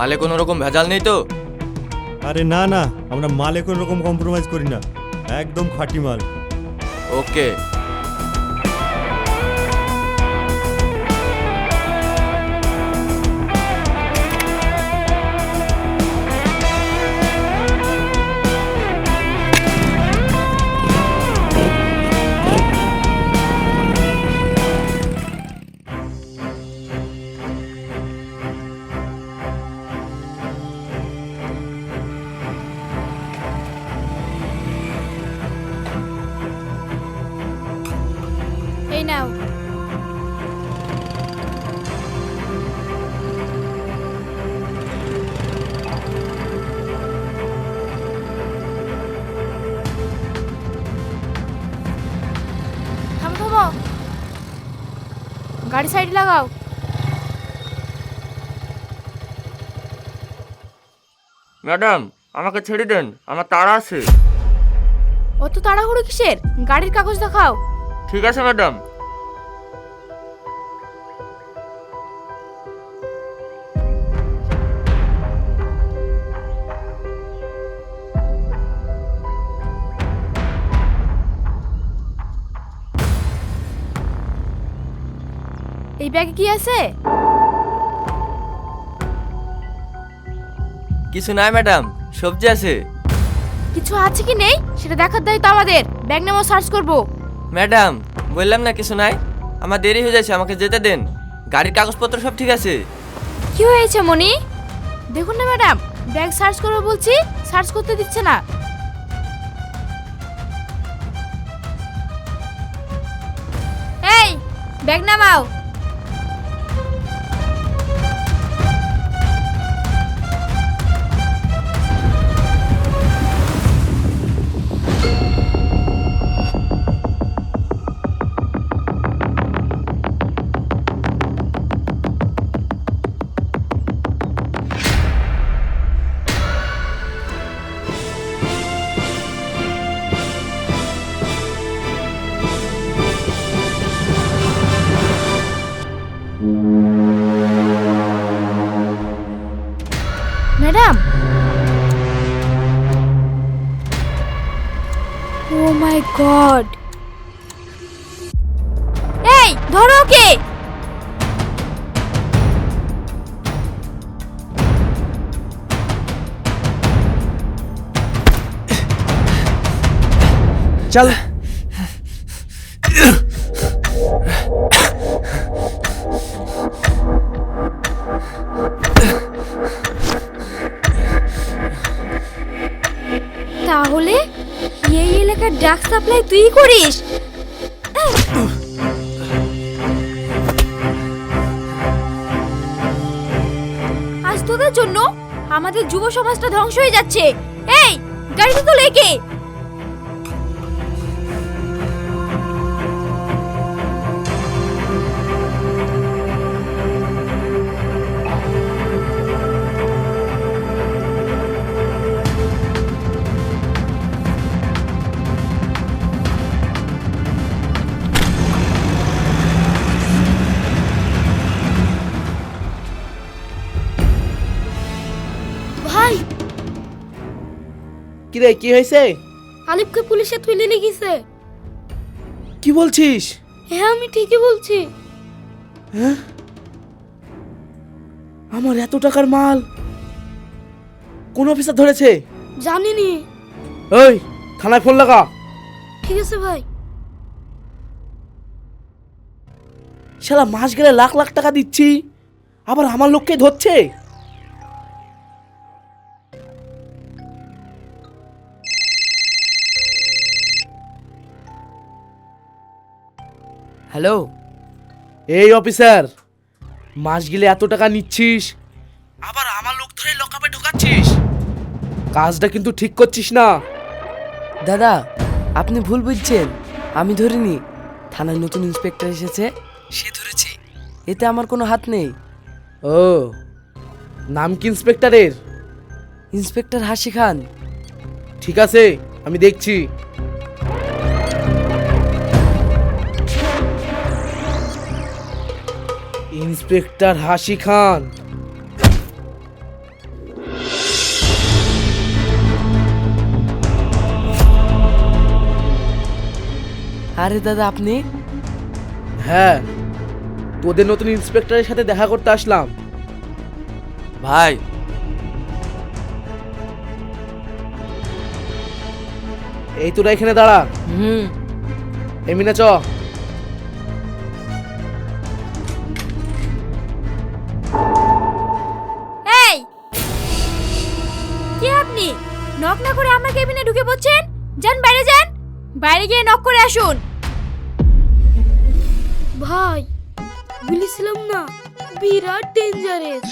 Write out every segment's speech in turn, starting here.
মালে কোনো রকম ভেজাল নেই তো? আরে না না আমরা মালে কোনো রকম কম্প্রোমাইজ করি না। একদম খাঁটি মাল। ওকে সাইড লাগাও। ম্যাডাম আমাকে ছেড়ে দেন আমার তাড়া আছে। অত তাড়াহুড়ো কিসের? গাড়ির কাগজ দেখাও। ঠিক আছে ম্যাডাম। ব্যাগে কি আছে? কিছু নাই ম্যাডাম। সবজি আছে। কিছু আছে কি নেই? সেটা দেখার দায়িত্ব আমাদের। ব্যাগ নামও সার্চ করব। ম্যাডাম বললাম না কিছু নাই। আমার দেরি হয়ে যাচ্ছে আমাকে যেতে দেন। গাড়ির কাগজপত্র সব ঠিক আছে। কি হয়েছে মনি দেখুন না ম্যাডাম। ব্যাগ সার্চ করব বলছি সার্চ করতে দিচ্ছে না। এই ব্যাগ নামাও। গড। এই ধরো ওকে। চল। তাহলে এই এলাকার ড্রাগ সাপ্লাই তুই করিস। আজ তোদের জন্য আমাদের যুব সমাজটা ধ্বংস হয়ে যাচ্ছে। এই, গাড়িতে তো লেকে কি রে কি হয়েছে? আলিফকে পুলিশে তুলে নিয়ে গেছে। কি বলছিস? হ্যাঁ আমি ঠিকই বলছি। আমার এত টাকার মাল কোন অফিসার ধরেছে? জানিনি। ওই থানায় ফোন লাগা। ঠিক আছে ভাই। শালা মাস গেলে লাখ লাখ টাকা দিচ্ছি আবার আমার লোককে ধরছে? হ্যালো? এই অফিসার মাস গেলে এত টাকা নিচ্ছিস? আবার আমার লোক ধরে লকআপে ঢোকাচ্ছিস? কাজটা কিন্তু ঠিক করছিস না। দাদা আপনি ভুল বুঝছেন। আমি ধরিনি। থানায় নতুন ইন্সপেক্টর এসেছে। সে ধরেছে। এতে আমার কোনো হাত নেই। ও নাম কি ইন্সপেক্টরের? ইন্সপেক্টর হাসি খান ঠিক আছে আমি দেখছি। ইন্সপেক্টর হাসি খান। আরে দাদা আপনি? হ্যাঁ তোদের নতুন ইন্সপেক্টরের সাথে দেখা করতে আসলাম। ভাই। এই তোরা এখানে দাঁড়া। হুম। এমিনা চ। বলেছিলাম না বিরাট ডেঞ্জারেস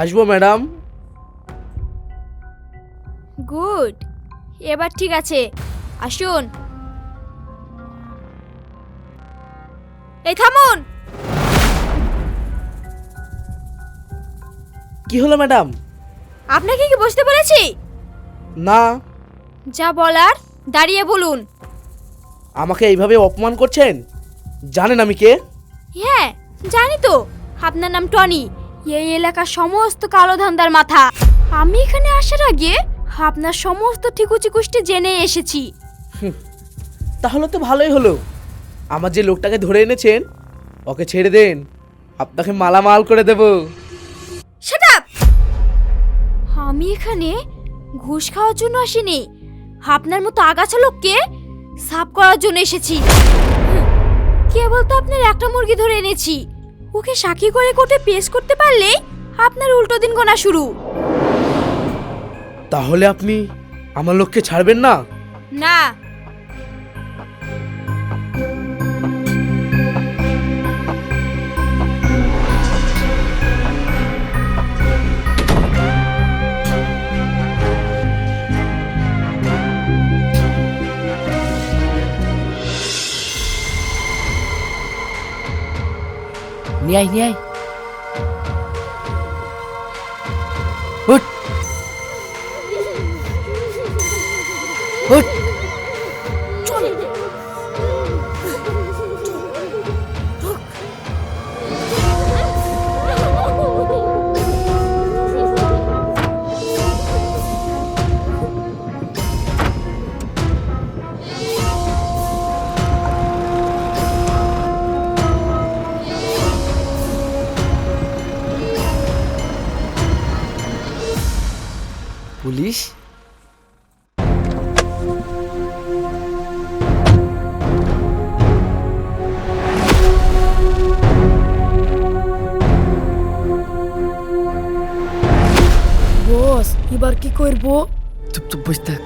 আসব ম্যাডাম। গুড এবার ঠিক আছে আসুন। এই থামুন। কি হলো ম্যাডাম? আপনাকে কি বসতে বলেছি? না। যা বলার দাঁড়িয়ে বলুন। আমাকে এইভাবে অপমান করছেন? জানেন আমি কে? হ্যাঁ জানি তো। আপনার নাম টনি। এই এলাকার সমস্ত কালো ধান্দার মাথা। আমি এখানে আসার আগে আপনার সমস্ত ঠিকুচি কুষ্টি জেনে এসেছি। তাহলে তো ভালোই হলো। আমার যে লোকটাকে ধরে এনেছেন ওকে ছেড়ে দেন। আপনাকে মালামাল করে দেব। up! আমি এখানে ঘুষ খাওয়ার জন্য আসিনি। আপনার মতো আগাছা লোককে সাফ করার জন্য এসেছি। কে কেবল তো আপনার একটা মুরগি ধরে এনেছি। ওকে সাক্ষী করে কোর্টে পেশ করতে পারলে আপনার উল্টো দিন গোনা শুরু। তাহলে আপনি আমার লোককে ছাড়বেন না? না নিয়ে আয় নিয়ে আয় কি করব চুপ চুপ বসে থাক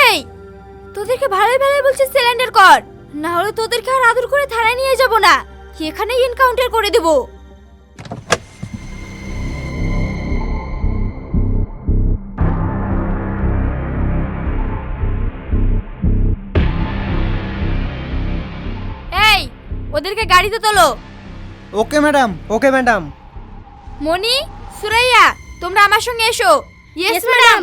এই তোদেরকে ভালোই ভালোই বলছি সিলিন্ডার কর। না হলে তোদেরকে আর আদর করে থানায় নিয়ে যাব না। এখানেই এনকাউন্টার করে দেবো। এই ওদেরকে গাড়িতে তোলো। Okay madam okay madam. Moni Suraiya তোমরা আমার সঙ্গে এসো। ইয়েস ম্যাডাম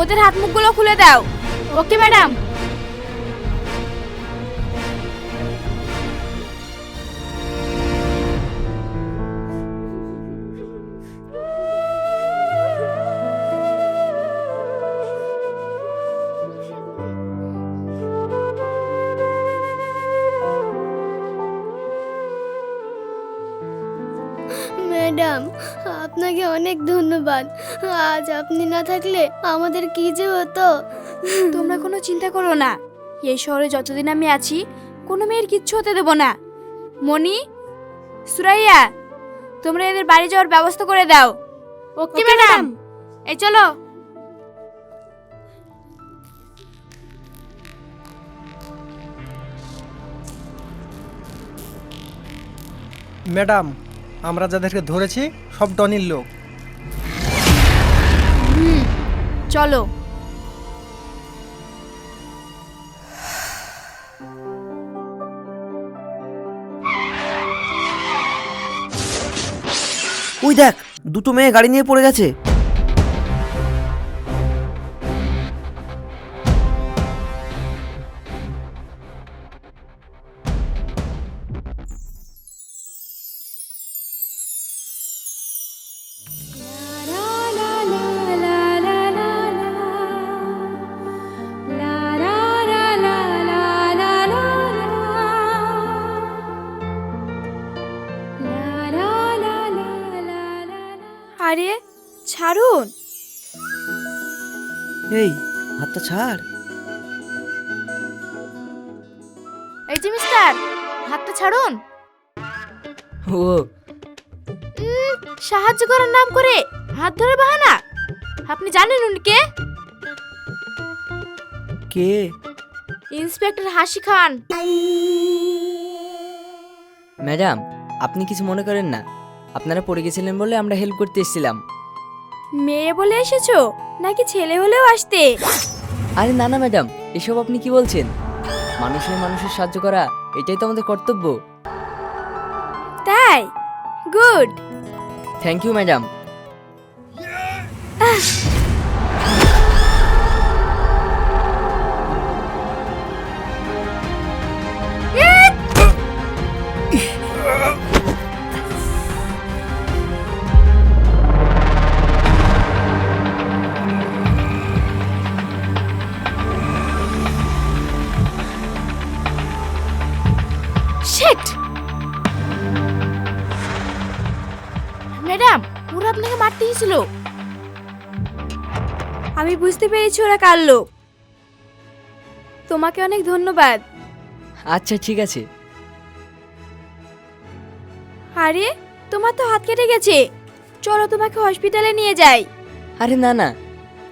ওদের হাত মুখগুলো খুলে দাও। ওকে ম্যাডাম ম্যাডাম আপনাকে অনেক ধন্যবাদ। আজ আপনি না থাকলে আমাদের কি যে হতো? তোমরা কোনো চিন্তা করো না। এই শহরে যতদিন আমি আছি কোনো মেয়ের কিচ্ছু হতে দেবো না। মনি সুরাইয়া তোমরা এদের বাড়ি যাওয়ার ব্যবস্থা করে দাও। Okay madam. এই চলো। ম্যাডাম আমরা যাদেরকে ধরেছি সব ডনির লোক। চলো। ওই দেখ দুটো মেয়ে গাড়ি নিয়ে পড়ে গেছে। এই যে মিস্টার হাতটা ছাড়ুন। ও। উম, সাহায্য করার নাম করে হাত ধরে বাহানা। আপনি জানেন উনি কে? কে? ইন্সপেক্টর হাসি খান। ম্যাডাম আপনি কিছু মনে করেন না। আপনারা পড়ে গেছিলেন বলে আমরা হেল্প করতে এসেছিলাম। মেয়ে বলে এসেছ? নাকি ছেলে হলেও আসতে? আরে না না ম্যাডাম এসব আপনি কি বলছেন? মানুষের মানুষের সাহায্য করা এটাই তো আমাদের কর্তব্য। তাই? গুড। Thank you madam. কার লোক তোমাকে অনেক ধন্যবাদ। আচ্ছা ঠিক আছে। আরে তোমার তো হাত কেটে গেছে। চলো তোমাকে হসপিটালে নিয়ে যাই। আরে না না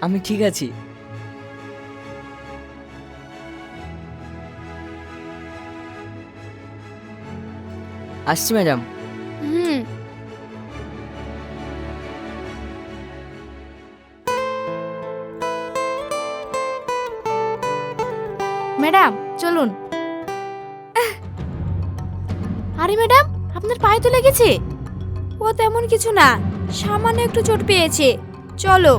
আমি ঠিক আছি। আসছি ম্যাডাম। লেগেছে ও তেমন কিছু না সামান্য একটু চোট পেয়েছে। চলো।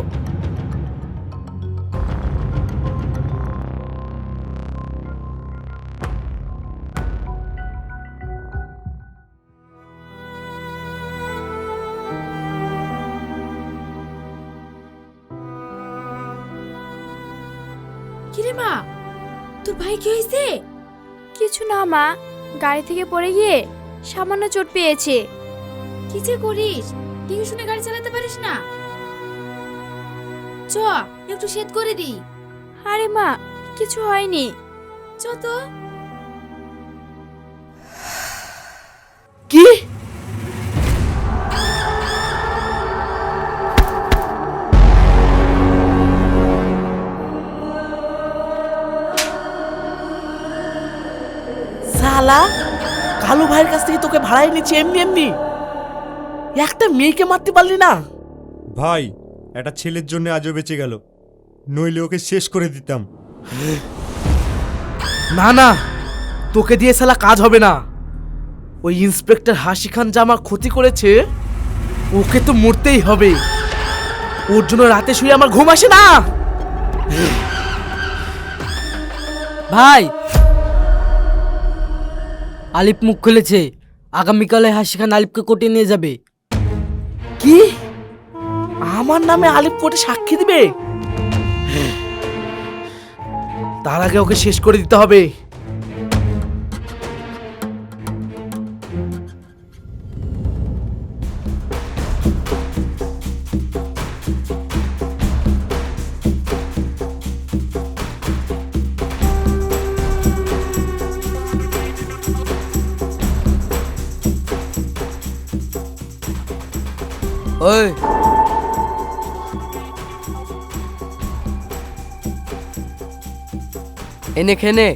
কিরে মা তোর ভাই কি হয়েছে? কিছু না মা গাড়ি থেকে পড়ে গিয়ে সামান্য চোট পেয়েছে। কি যে করিস? দেখে শুনে গাড়ি চালাতে পারিস না? চ একটু শেদ করে দি আরে মা কিছু হয়নি। চ তো। কি? সালা কালু ভাইয়ের কাছ থেকে তোকে ভাড়ায় নিচ্ছি এমনি এমনি। একটা মেয়েকে মারতে পারলি না? ভাই একটা ছেলের জন্য আজও বেঁচে গেল। নইলে ওকে শেষ করে দিতাম। না না তোকে দিয়ে সালা কাজ হবে না। ওই ইন্সপেক্টর হাসি খান যা আমার ক্ষতি করেছে ওকে তো মরতেই হবে। ওর জন্য রাতে শুয়ে আমার ঘুম আসে না। ভাই আলিপ মুখ খুলেছে। আগামীকালে হাসি খান আলিপকে কোর্টে নিয়ে যাবে। কি? আমার নামে আলিপ কোর্টে সাক্ষী দিবে? তার আগে ওকে শেষ করে দিতে হবে। এনে খেনে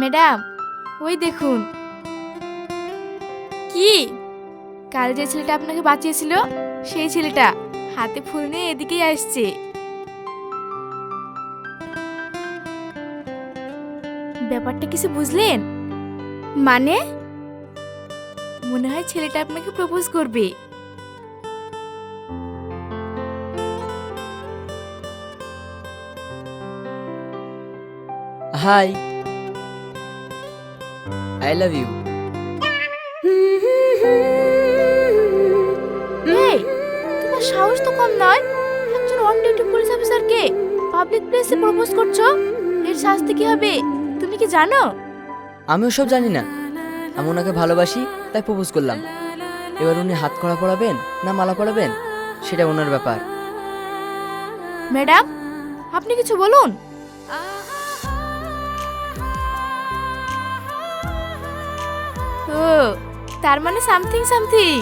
ম্যাডাম, ওই দেখুন। কি? কাল যে ছেলেটা আপনাকে বাঁচিয়েছিল, সেই ছেলেটা হাতে ফুল নিয়ে এদিকেই আসছে। ব্যাপারটা কিছু বুঝলেন? মানে? মনে হয় ছেলেটা আপনাকে প্রপোজ করবে। হাই আই লাভ ইউ এই তোমার সাহস তো কম নয়? একজন অন ডিউটি পুলিশ অফিসারকে পাবলিক প্লেসে প্রপোজ করছ? এর শাস্তি কি হবে? তুমি কি জানো? আমি ওসব জানি না। আমি ওনাকে ভালোবাসি তাই প্রপোজ করলাম। এবার উনি হাত কড়া পড়াবেন না মালা পড়াবেন? সেটা ওনার ব্যাপার। ম্যাডাম আপনি কিছু বলুন? ও তার মানে something something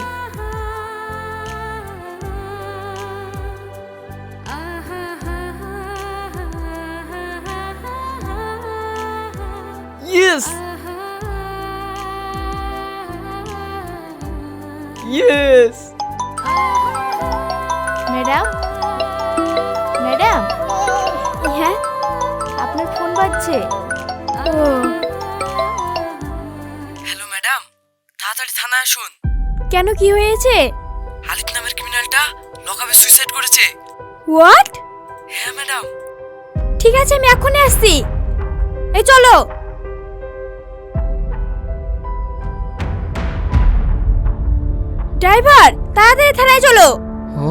yes yes madam madam হ্যাঁ আপনার ফোন বাজছে। ও। থানায় আসুন কেন কি হয়েছে? হালিক নামের ক্রিমিনালটা লকআপে সুইসাইড করেছে। হোয়াট হ্যাঁ ম্যাডাম ঠিক আছে আমি এখনই আসছি। এই চলো। ড্রাইভার তাড়াতাড়ি থানায় চলো।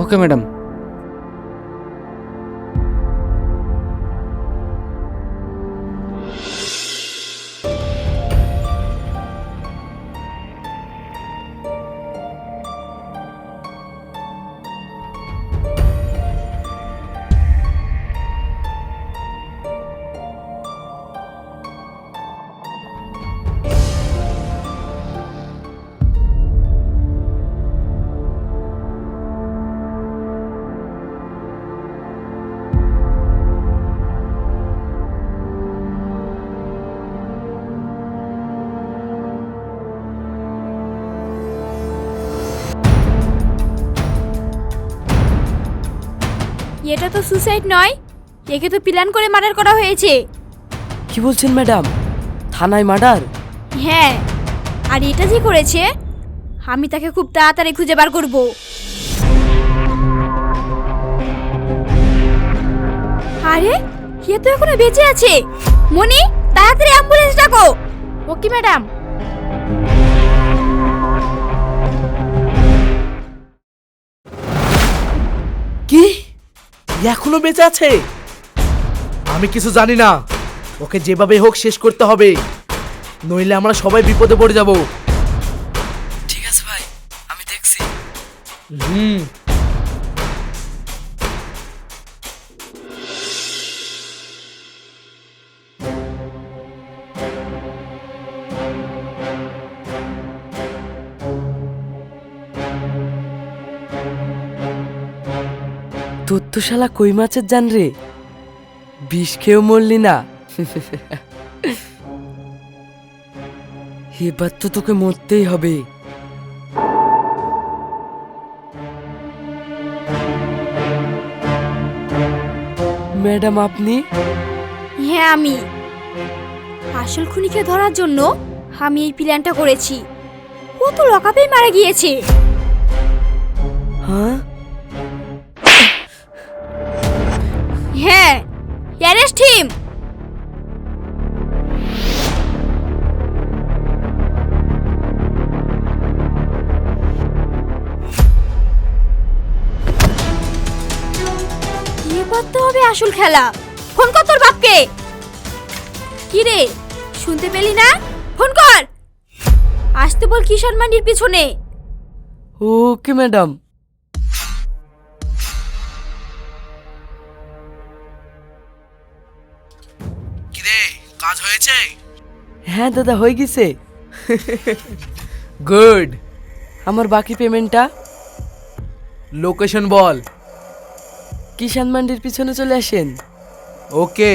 ওকে ম্যাডাম এটা তো সুসাইড নয়। একে তো প্ল্যান করে মার্ডার করা হয়েছে। কি বলছেন ম্যাডাম? থানায় মার্ডার? হ্যাঁ আর এটা যে করেছে আমি তাকে খুব তাড়াতাড়ি খুঁজে বার করব। আরে কে তো এখনও বেঁচে আছে। মনি তাড়াতাড়ি অ্যাম্বুলেন্স ডাকো। Okay madam. এখনও বেঁচে আছে। আমি কিছু জানি না। ওকে যেভাবে হোক শেষ করতে হবে। নইলে আমরা সবাই বিপদে পড়ে যাব। ঠিক আছে ভাই আমি দেখছি। হুম। তোর তো শালা কই মাছের জান রে? বিষ খেয়েও মরলি না। এবার তো তোকে মরতেই হবে। ম্যাডাম আপনি? হ্যাঁ আমি। আসল খুনিকে ধরার জন্য আমি এই প্ল্যানটা করেছি। ও তো লকাপেই মারা গিয়েছে। হ্যাঁ? অ্যারেস্ট হিম এবার হবে আসল খেলা। ফোন কর তোর বাপকে। কি রে শুনতে পেলি না? ফোন কর। আসতে বল কিষান মান্ডির পিছনে। Okay madam. হয়েছে হ্যাঁ দাদা হয়ে গেছে। গুড। আমার বাকি পেমেন্টটা? লোকেশন বল। কিষান মান্ডির পিছনে চলে আসেন। ওকে।